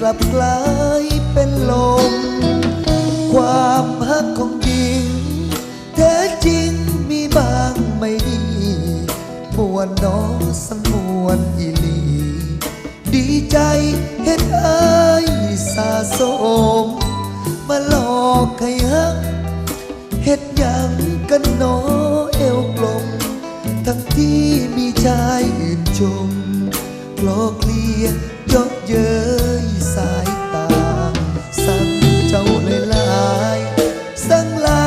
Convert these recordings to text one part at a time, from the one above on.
กลับกลายเป็นลม ความหักของหญิงแท้จริงมีบางไม่ดีมวนน้องสังมวนอีหลี ดีใจเห็นอายสาสม มาหลอกให้หักเฮ็ดยังกันหนอเอวกลม ทั้งที่มีชายอื่นชมกลอกเลียยกเย้ยส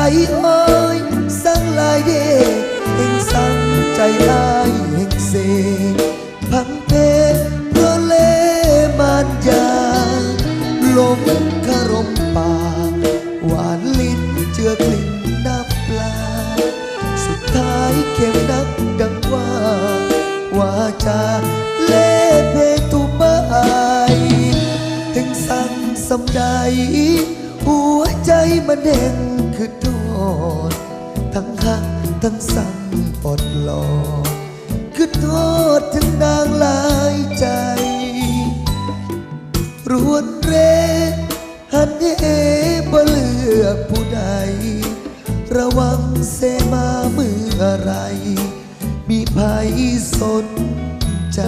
สั่งหลายโอ้ยสั่งลายเด้เองสั่งใจอายเองเสพังเพเพราะเล่มานยาลมคารมปากหวานลิ้นเจือกลิ่นน้ำปลา สุดท้ายเข็มนักดังว่าว่าจะเล่เพตุบายถึงสั่งสำใดหัวใจมันเด่นคือ โทษทั้งหักทั้งสั่งอดหลอกคือโทษถึงนางลายใจ รวนเรหันเหบ่เลือกผู้ใด ระวังเสมาเมื่อไร มีภัยสนใจ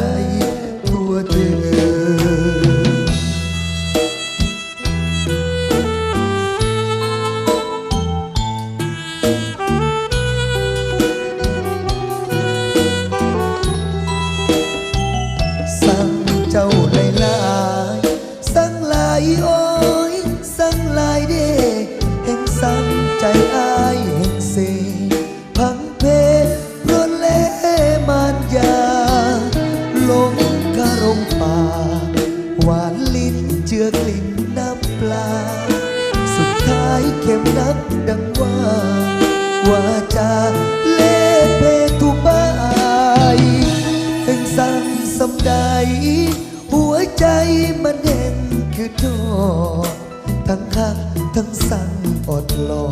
อดหลอ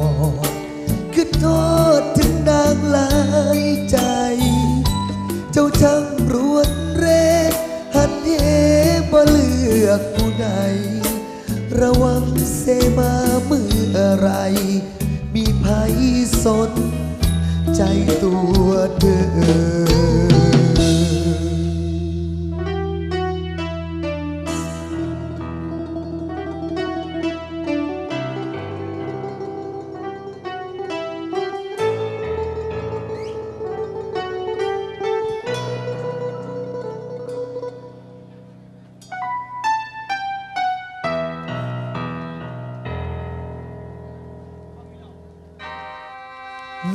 กคือโทษถึงนางหลายใจ เจ้าช่างรวนเรหันเหบ่เลือกผู้ใด ระวังเสมาเมื่อไร มีภัยสน ใจตัวเธอ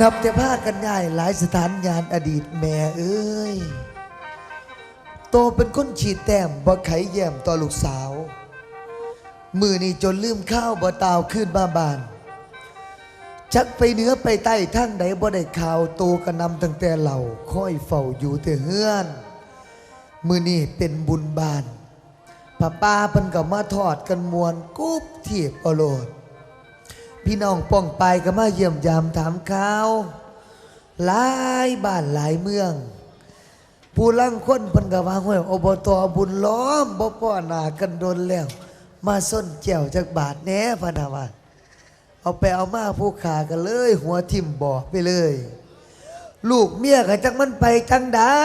นับแต่ผ้ากันง่ายหลายสถานงานอดีตแม่เอ้ย โตเป็นคนฉีดแต้มบ่ไขแย้มต่อลูกสาว มือนี่จนลืมข้าวบ่ตาวขึ้นบ้าบาน ชักไปเหนือไปใต้ทั้งใดบ่ได้ข่าวโตกระนำตั้งแต่เหล่าค่อยเฝ้าอยู่แต่เฮือน มือนี่เป็นบุญบานป้าป้าเพิ่นก็มาทอดกันมวนกุ๊บเทียบเอาโลด พี่น้องป้องไปก็มาเยี่ยมยามถามข่าวหลายบ้านหลายเมือง ผู้ลังคนเพิ่นก็ว่าห้วยอบตบุญล้อมบ่ป้อหน้ากันโดนแล้ว มาส้นแก้วจากบาทแหน่พะนะว่าเอาไปเอามาผู้ขากันเลย หัวทิ่มบ่อไปเลย ลูกเมียก็จังมันไปจังได้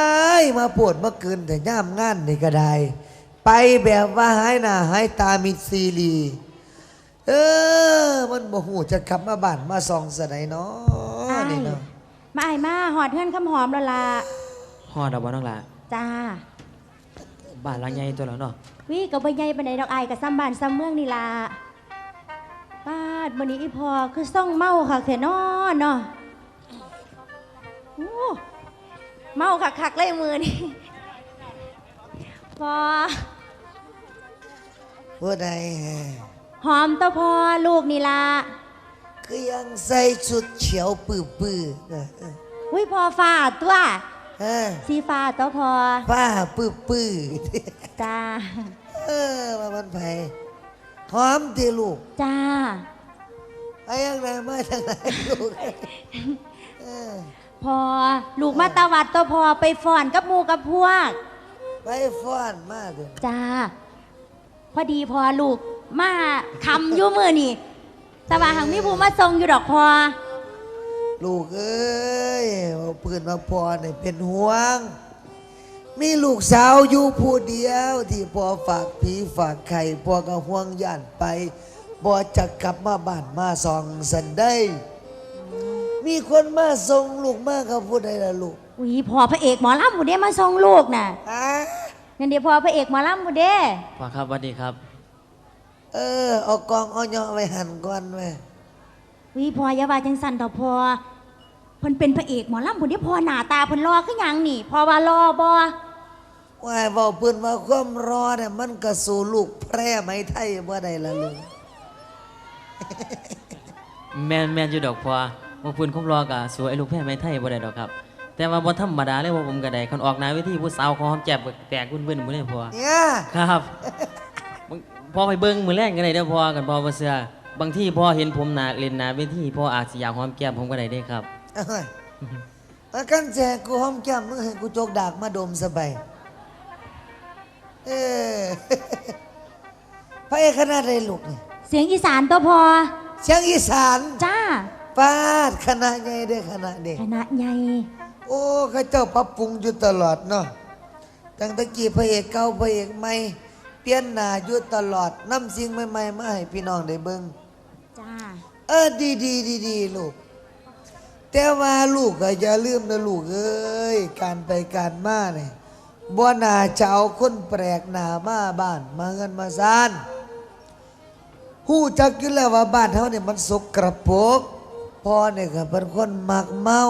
มาปวดมาเกินแต่ย่ามงานนี่ก็ได้ ไปแบบว่าหายหน้าหายตามิดซีรีเอ อมันบ่หูจะขับมาบ้านมาซองสะไดเนาะนี่เนาะมาไอายมาหอดเพื่อนคำหอมแล้วล่ะฮอดเอาบ่น้องหลาจ้าบ้านหลังใหญ่ตัวแล้วเนาะวิกับใบใหญ่ปานใดดอกไอายกับซ้ำบ้านซ้ำเมืองนี่ล่ะป้าดวันนี้อีพอคือซ่องเมาค่ะแค่นอนเนาะโอ้เมาคักคักๆเลยมือนี่พอ ผู้ใด หอมตัวพอลูกนี่ล่ะคือยังใส่ชุดเขียวปื้อๆนะเอออุ้ยพอฟ้าตัวเออสีฟ้าตัวพอผ้าปื้อๆจ้าเออมามันไผหอมทีลูก จ้าไปยังไงมาทางไหนลูกเออพอลูกมาตาวัดตัวพอไปฟ้อนกับหมูกับพวก ไปฟ้อนมาเถอะจ้า พอดีพอลูก มาคำอยู่มือนี่แต่ว่าหังมีผู้มาทรงอยู่ดอกพอลูกเอ้ยเอาปืนมาพอเนี่ยเป็นห่วง มีลูกสาวอยู่ผู้เดียว ที่พอฝากผีฝากไข่พอก็ห่วงย่านไปบ่จะกลับมาบ้านมาซองสันได้ มีคนมาส่งลูกมากับผู้ใดล่ะลูกอุ้ยพอพระเอกหมอลำผู้เด้มาทรงลูกน่ะฮะนั่นเดี๋ยวพอพระเอกหมอลำผู้เด้ พ่อครับสวัสดีครับ เออเอากองเอาเนาะไว้หันก่อนไว้อุ้ยพออย่าว่าจังสันต่อพอเพิ่นเป็นพระเอกหมอลำผู้เด้พอหน้าตาเพิ่นรอคือหยังนี่ พอว่ารอบ่ว่าให้บอกเพื่อนว่าความรอเนี่ยมันก็สู่ลูกแพร่ไหมไทยบ่ได้ละลูกแม่นแม่นอยู่ดอกพ่อว่าเพื้นคงรอกะสวยลูกแพ้ไม้ไทยบ่ได้ดอกครับ แต่ว่าบ่ธรรมดาเลยว่าผมก็ได้คันออกหน้าเวทีผู้สาวของหอมแจ็บก็แตกวุ่นๆมื้อนี้พ่อเนี่ยครับมึง พอไปเบิ่งมือแรกก็ได้เด้อพอกันพอบ่เชื่อบางที่พอเห็นผมหนาเล่นหนาเวทีพออาจสิอยากหอมแก้มผมก็ได้เด้ครับ เอ้ยอากันแจกกูหอมแก้มมึงให้กูโจกดากมาดมสบายเออ พระเอกคณะใดลูกเนี่ยเสียงอีสานตัวพอ เชียงอีสานจ้าปาดคณะใหญ่เด้อคณะเด็ก คณะใหญ่โอ้ข้าเจ้าปรับปรุงอยู่ตลอดเนาะตั้งแตะกี้พระเอกเก่าพระเอกใหม่ ปลี่ยนหน้าอยู่ตลอดนำสิ่งใหม่ๆมาให้พี่น้องได้เบิ่งจ้า เออดีดีดีดีลูก แต่ว่าลูกก็อย่าลืมนะลูกเอ้ย การไปการมาเนี่ยบ่น่าจะเอาคนแปลกหน้ามาบ้าน มาเงินมาซานหู้จักอยู่แล้วว่าบ้านเฮาเนี่ยมันสกระปรกพ่อเนี่ยก็เป็นคนมักเมา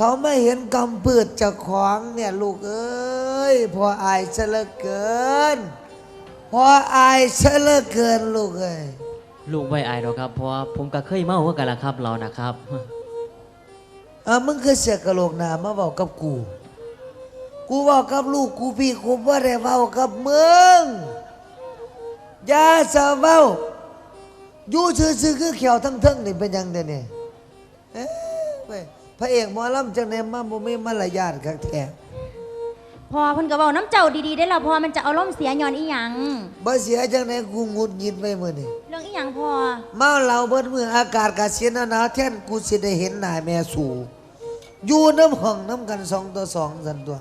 เขาไม่เห็นกำปืดเจากของเนี่ยลูกเอ้ยพออายซะเหลือเกิน พออายซะเหลือเกินลูกเอ้ยลูกไว้อายดอกครับเพราะว่าผมก็เคยเมาคือกันล่ะครับเรานะครับเออมึงคือเสียกะโหลกหนามาบอกกับกู กูบอกกับลูกกูพี่กูว่าได้เว้ากับมึงอย่าสะเว้าอยู่ซื่อๆคือเขียวทั้งเทิงนี่เป็นหยังเด้เนี่ยเอ๊ะเว้ย พระเอกหมอลำจังเนี่ยมาบ่มีมารยาทคักแท้พอเพิ่นก็บอกน้ำเจ้าดีๆได้แล้วพอมันจะเอาล่มณ์เสียย้อนอีหยังบ่เสียจังไหนกูงุดหงิดไว้มื้อนี่เรื่องอีหยังพอเมาเหล้าเบิดมื้ออากาศก็เสียหนาวๆแทนกูสิได้เห็นหน้าแม่สู่อยู่น้ำห้องน้ำกันสองต่อสองสันตัว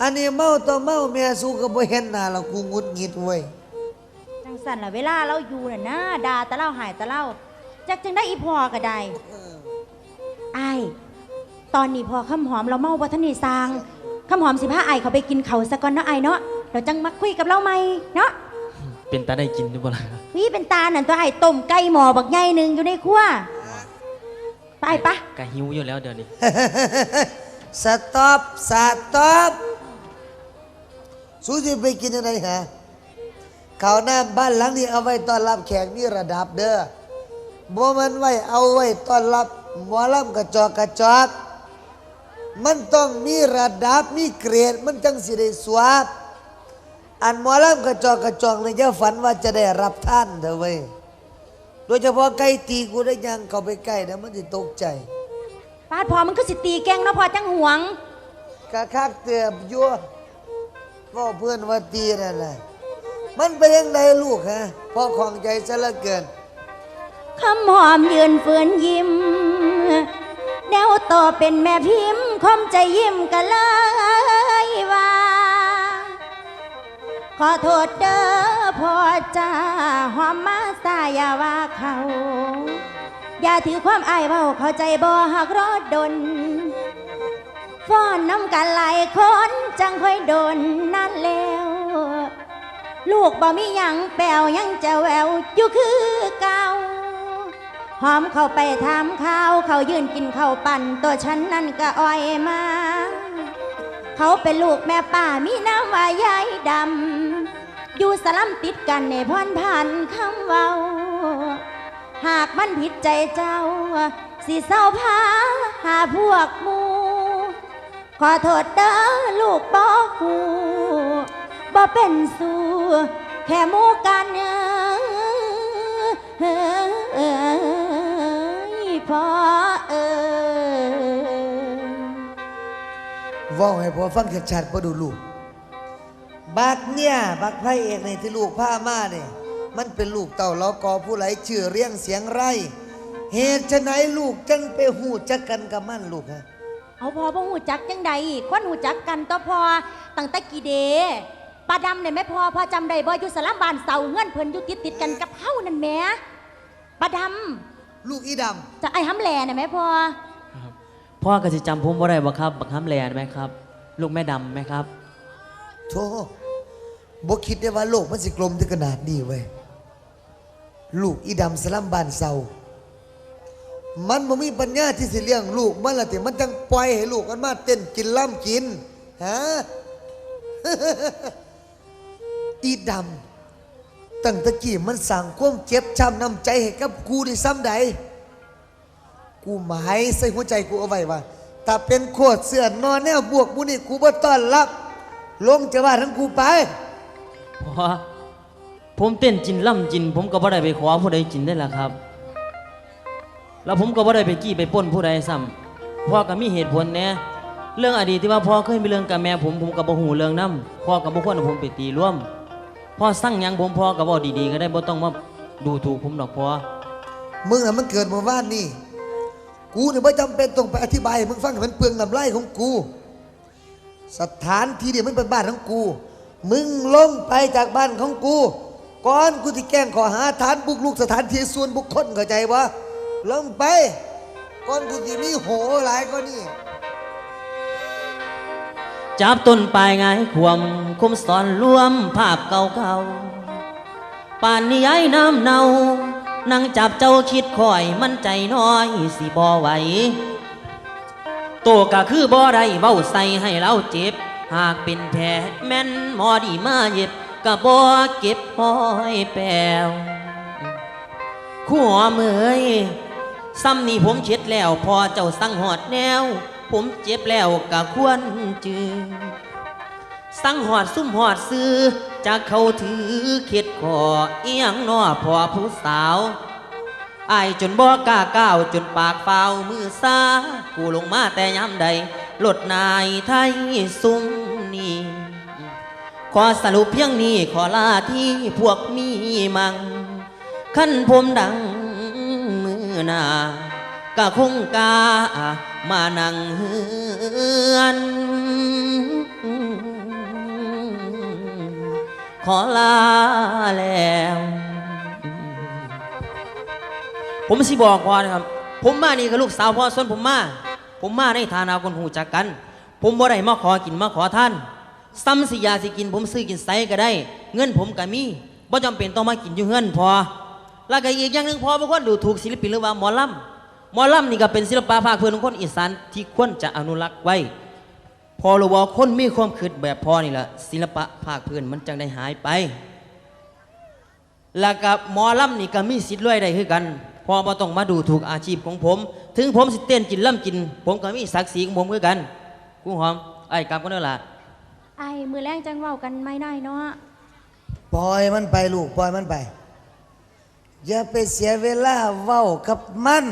อันนี้เมาต่อเมาแม่สู้ก็บ่เห็นหน้าแล้วกูงุดหงิดเว้ยจังสันล่ะเวลาเราอยู่น่ะนะด่าแต่เล่าหายแต่เล่าจักจังได้อีพอก็ได้ไอ้าย ตอนนี้พอข้ามหอมเราเมาบ่ทันได้สร้างข้ามหอมสิพาไอ้ายเขาไปกินเขาวซะก่อนเนาะไอ้ายเนาะเดี๋ยวจังมาคุยกับเราใหม่เนาะเป็นตาได้กินหรือเปล่าวิเป็นตานั่นตัวไอ้ายต้มไก่หมอบักใหญ่หนึงอยู่ในครัวไปปะก็หิวอยู่แล้วเดี๋ยวนี้สต็อปสต็อปสู้สิไปกินอะไรฮะข้าวหน้าบ้านหลังนี้เอาไว้ต้อนรับแขกมีระดับเด้อบ่มันไว้เอาไว้ต้อนรับหมอลำกระจอกกระจอก มันต้องมีระดับมีเกรด มันจังสิได้สวบอันหมอลำกระจอกกระจอกเลยจะฝันว่าจะได้รับท่านเถอะเว้ยโดยเฉพาะไก่ตีกูได้ยังเข้าไปใกล้นะมันจะตกใจปาดพอมันคือสิตีแกงเนาะพอจังหวงกะคักเตือบยั่วว่าเพื่อนว่าตีนั่นแหละมันเป็นยังไงลูกฮะพอของใจซะเหลือเกินคำหอมยืนฝืนยิ้ม แนวต่อเป็นแม่พิมพ์คมใจยิ้มกันเลยว่า ขอโทษเด้อพ่อจ้าหอมมาสายอย่าว่าเขา อย่าถือความอายเบาเข้าใจบ่หากรอดดนฟ้อนน้ำกันหลายคนจังค่อยโดนนั่นแล้ว ลูกบ่มีหยังแปลวยังจะแววอยู่คือเก่า หอมเข้าไปถามข้าวเขายืนกินข้าวปั่นตัวฉันนั่นก็อ้อยมา เขาเป็นลูกแม่ป่ามีน้ำว่ายายดำ อยู่สลัมติดกันในพรพันคำเว้า หากมันผิดใจเจ้า สิเศร้าพาหาพวกมูขอโทษเด้อลูกบอหูบ่เป็นสูแค่มูกันเอ้ย พอเอ้ยเว่าให้พอฟังชัดๆพอดูลูก บักเนี่ยบักไพ่เอกในที่ลูกผ้ามาเนี่ยมันเป็นลูกเต่าล้อกอผู้ไหลชื่อเรียงเสียงไร เหตุไฉนลูกจังไปหูจักกันกับมันลูกฮะเอาพอบ่หูจักจังใดคนหูจักกันต่อพอตั้งแต่กี่เดปลาดำเนี่ยแม่พอพอจำได้บ่อยู่สลามบานเสาเงื่อนเพิ่นอยู่ติดติดๆกันกับเฮานั่นแหม่ปลาด ลูกอีดำจะไอ้ห้ำแหล่เนี่ยแม่พอครับพ่อก็สิจำผมบ่ได้บ่ครับบักคำแลนไหมครับ ลูกแม่ดำไหมครับำโธ่บ่คิดได้ว่าโลกมันสิกลมถึงขนาดนี้เว้ย ลูกอีดำสลัมบานเศร้ามันบ่มีปัญญาที่สิเลี้ยงลูกมันละแต่มันจังปล่อยให้ลูกมันมาเต้นกินล่ำกินฮะ อีดำ ตั้งตะกี้มันสั่งความเจ็บช้ำน้ำใจให้กับกูได้ซ้ำใด กูหมายใส่หัวใจกูเอาไว้ว่าถ้าเป็นโคตรเสื่อนนอนแนวบวกมูนี่กูบ่ต้อนรับ ลงจะว่าทั้งกูไปพ่อผมเต้นจินล่ำจิน ผมก็บ่ได้ไปขอผู้ใดจินได้ล่ะครับ แล้วผมก็บ่ได้ไปกี้ไปป้นผู้ใดซ้ำพ่อก็มีเหตุผลแน่เรื่องอดีตที่ว่าพ่อเคยมีเรื่องกับแม่ผมผมก็บ่ฮู้เรื่องนํพ่อก็บ่ควรผมไปตีร่วม พ่อสั่งหยังผมพ่อก็บ่ดีๆ ก็ได้บ่ต้องมาดูถูกผมดอกพ่อมึงน่ะมันเกิดเมื่อวานนี่ กูเนี่ยไม่จำเป็นต้องไปอธิบายให้มึงฟังให้มันเปลืองน้ำลายของกู สถานที่เดียวมันเป็นบ้านของกู มึงลงไปจากบ้านของกู ก่อนกูที่แกล้งขอหาฐานบุกลุกสถานที่ส่วนบุคคลเข้าใจวะลงไป ก่อนกูที่มีโหหลายก็นี่ จับต้นปลายไงายควมคมสอนรวมภาพเก่าๆป่านนี้ไอ้น้ำเนานั่งจับเจ้าคิดคอยมันใจน้อยสิบ่ไหวโตก็คือบ่ได้เบ้าใส่ให้เราเจ็บ หากเป็นแผลแม่นหมอดีมาเย็บก็บ่เก็บห้อยแปลวขัวเมย ซ้ำนี่ผมเช็ดแล้วพอเจ้าสั่งหอดแนว ผมเจ็บแล้วก็ควรจือสั่งหอดซุ่มหอดซื้อจากเขาถือเข็ดขอเอียงนอพอผู้สาวอายจนบ่กล้าก้าวจนปากเฝ้ามือซากูลงมาแต่ย้ำใดลดนายไทยสุ่มนี้ขอสรุปเพียงนี้ขอลาที่พวกมีมัง ขั้นผมดัง หนาก็คงกามานั่งเฮือนขอลาแล้ว ผมสิบอกก่อนนะครับ ผมมานี่กับลูกสาวพ่อส่วนผมมา ผมมาในฐานะคนหูจักกัน ผมบ่ได้มาขอกินมาขอท่าน ซ้ำสิยาสิกิน ผมซื้อกินไสก็ได้ เงินผมก็มีบ่จำเป็นต้องมากินอยู่เงินพอ แล้วก็อีกอย่างหนึ่งพอบ่ควรดูถูกศิลปินหรือว่าหมอลำหมอลำนี่ก็เป็นศิลปะภาคพื้นของคนอีสานที่ควรจะอนุรักษ์ไว้ พอรู้ว่าคนมีความคิดแบบพอนี่แหละศิลปะภาคพื้นมันจังได้หายไป แล้วกับหมอลำนี่ก็มีสิทธิ์รวยได้คือกันพอมาต้องมาดูถูกอาชีพของผม ถึงผมสิเต้นกินล่ำกิน ผมก็มีศักดิ์ศรีของผมคือกันกูหอมไอ้กลับกันเด้อล่ะไอ้มือแรงจังเว้ากันไม่ได้เนาะปล่อยมันไปลูกปล่อยมันไป อย่าไปเสียเวลาเว้ากับมัน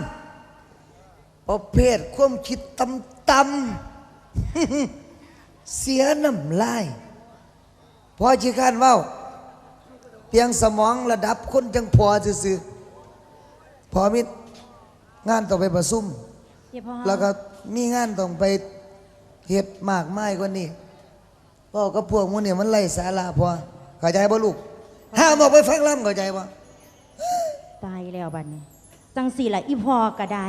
ประเภทความคิดต่ำๆเสียน้ำลายพอจีการเว้า เพียงสมองระดับคนจังพอซื่อๆพอมิงานต้องไปประซุ่มเดี๋ยวพอแล้วก็มีงานต้องไปเฮ็ดมากมายกว่านี้เว้ากับพวกมันเนี่ยมันไร้สาระพอเข้าใจบ่ลูกห้ามออกไปฟังล่ำเข้าใจบ่ตาย แล้วบัดนี้ จังสี่ละอีพอกระได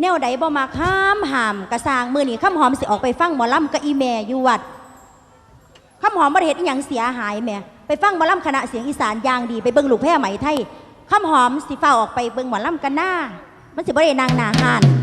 แนวใดบ่มาข้ามหามกระสางมือนี่ข้ามหอมสิออกไปฟังหมอลำกับอีแม่อยู่วัดข้ามหอมบ่เห็นอย่างเสียหายแม่ไปฟังหมอลำคณะเสียงอีสานยางดีไปเบิ่งลูกแพร่ไหมไทยข้ามหอมสิเฝ้าออกไปเบิ่งหมอลำกันหน้ามันสิบ่ได้นางหนาหาน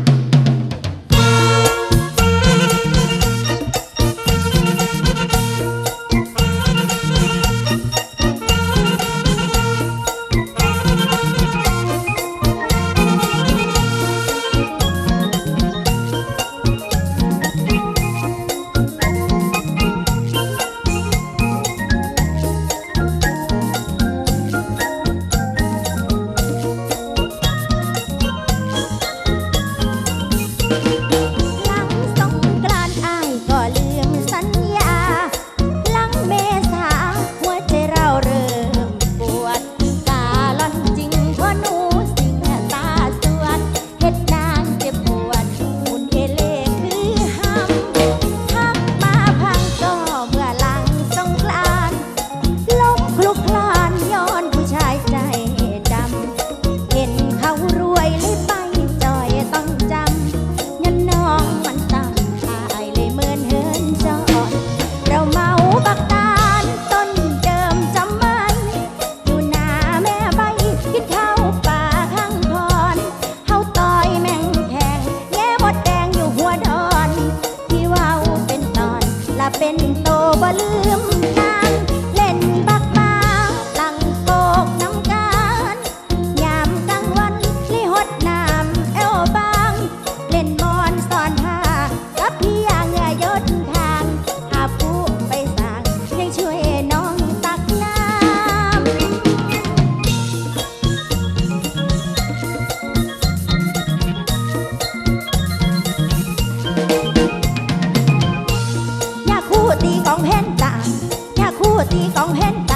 ว่าลืม องเพนตาแค่คู่ตีกองเพนตา